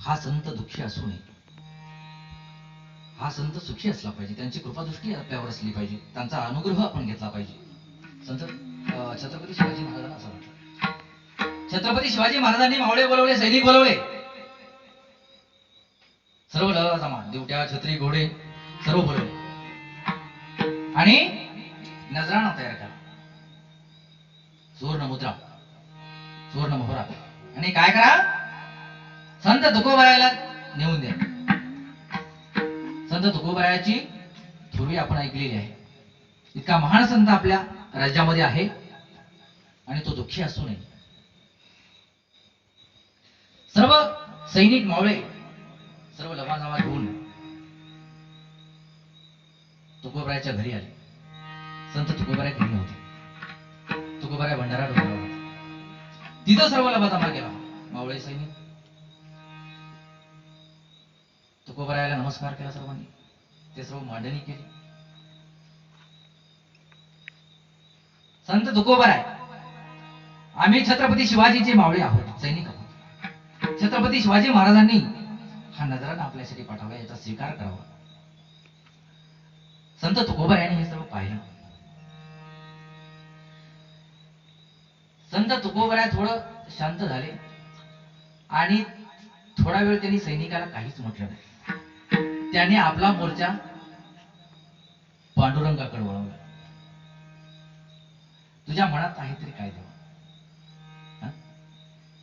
हा संत दुःखी असू नये. हा संत सुखी असला पाहिजे. त्यांची कृपादृष्टी आपल्यावर असली पाहिजे. त्यांचा अनुग्रह आपण घेतला पाहिजे. संत छत्रपती शिवाजी महाराजांना असं वाटतं छत्रपती शिवाजी महाराजांनी मावळे बोलवले सैनिक बोलवले. सर्व लढा जमा दिवट्या छत्री घोडे सर्व बोलवले. आणि नजराणा तयार करा. सुवर्ण मुद्रा सुवर्ण मोहरा. आणि काय करा? संत तुकोबायाला नेऊन द्या. संत तुकोबायाची थोरवी आपण ऐकलेली आहे. इतका महान संत आपल्या राज्यामध्ये आहे आणि तो दुःखी असू नये. सर्व सैनिक मावळे सर्व लवाजमा घेऊन तुकोबरायाच्या घरी आले. संत तुकोबराय घरी नव्हते. तुकोबराय भंडारा डोंगरावर तिथं सर्व लबाजमा केला मावळे सैनिक. तुकोबरायाला नमस्कार केला सर्वांनी. ते सर्व मांडणी केली. संत तुकोबराय आम्ही छत्रपती शिवाजीचे मावळे आहोत सैनिक आहोत. छत्रपती शिवाजी महाराजांनी हा नजराना आपल्यासाठी पाठवला याचा स्वीकार करावा. संत तुकोबरायाने हे सर्व पाहिलं. संत तुकोबराय थोडं शांत झाले आणि थोडा वेळ त्यांनी सैनिकाला काहीच म्हटलं नाही. त्याने आपला मोर्चा पांडुरंगाकडे वळवला. तुझ्या मनात आहे तरी काय देवा?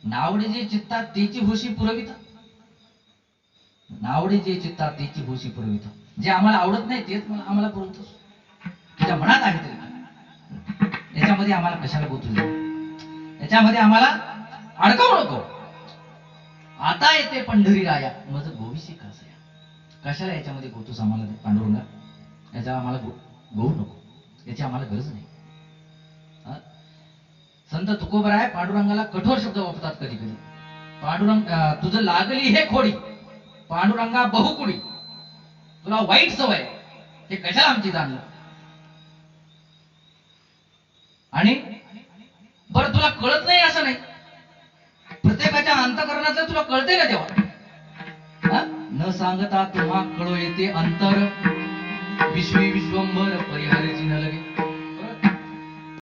नावडे जे चित्तात त्याची भूशी पुरवित. नावडे जे चित्तात त्याची भूशी पुरवित. जे आम्हाला आवडत नाही तेच मला- आम्हाला पुरवतो. तुझ्या मनात आहे तरी काय? याच्यामध्ये आम्हाला कशाला गोतू याच्यामध्ये आम्हाला अडकवू नको. आता येते पंढरी राया माझं गोविशी कसं कशाला याच्यामध्ये गोतोस आम्हाला पांडुरंगा? याचा आम्हाला गहू नको. याची आम्हाला गरज नाही. संत तुकोबराय पांडुरंगाला कठोर शब्द वापरतात कधी कधी पांडुरंग तुझं लागली हे खोडी. पांडुरंगा बहुकुडी. तुला वाईट सवय हे कशाला आमची जाणलं? आणि बरं तुला कळत नाही असं नाही. प्रत्येकाच्या अंतकरणातलं तुला कळते ना तेव्हा? न सांगता तेव्हा कळो येते अंतर. विश्वी विश्वंभर परिहाराची न लगे.